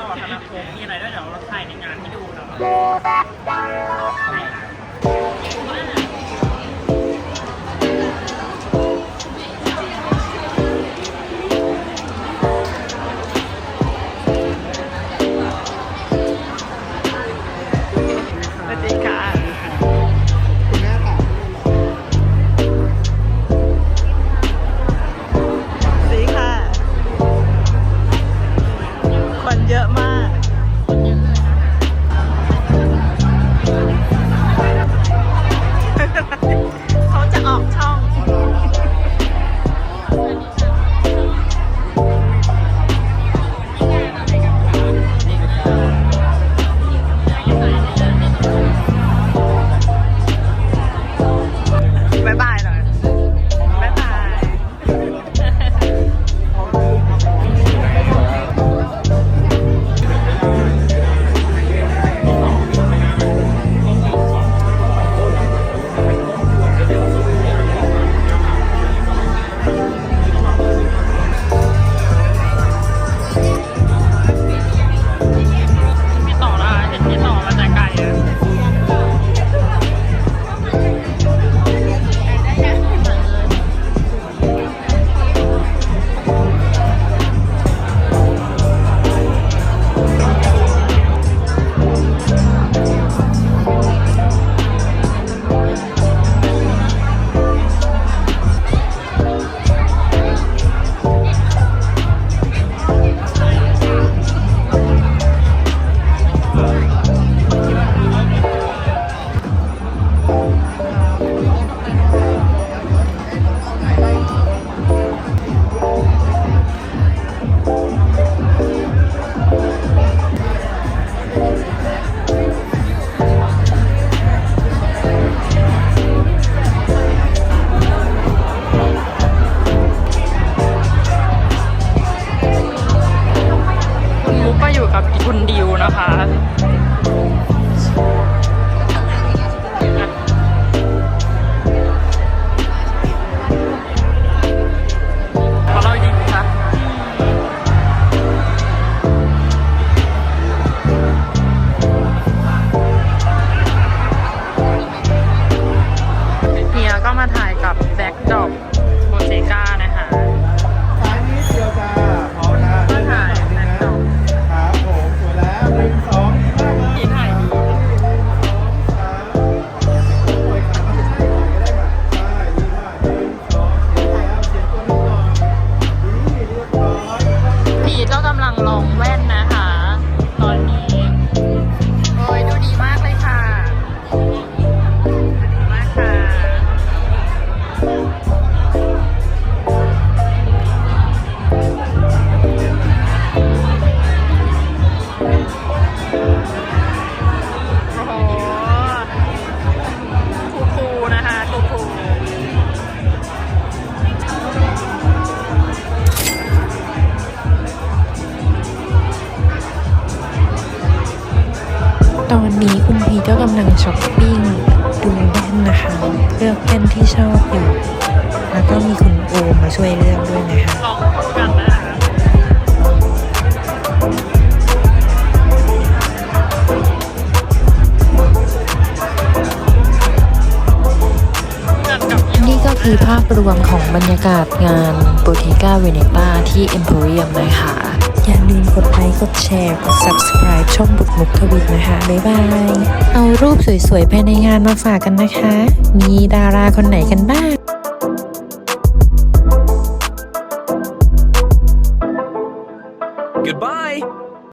ต่อธนาคมมีอะไรแล้วเดี๋ยวเราถ่ายในงานให้ดูเนาะ คุณดิวนะคะ พีก็กำลังลองแว่นนะ ตอนนี้คุณพีก็กำลังช้อปปิ้งดูแว่นนะคะ เลือกแว่นที่ชอบอยู่ แล้วก็มีคุณโอมมาช่วยเลือกด้วยนะคะลองพบกันนะคะเหมือนกับยี่ห้อนี่ก็คือภาพรวมของบรรยากาศงาน b o t e g a Veneta ที่ Emporium นะคะอย่าลืมกดไล ค์กดแชร์ กด subscribe ช่องบุกมุกทวิตนะคะ บ๊ายบาย เอารูปสวยๆภายในงานมาฝากกันนะคะ มีดาราคนไหนกันบ้าง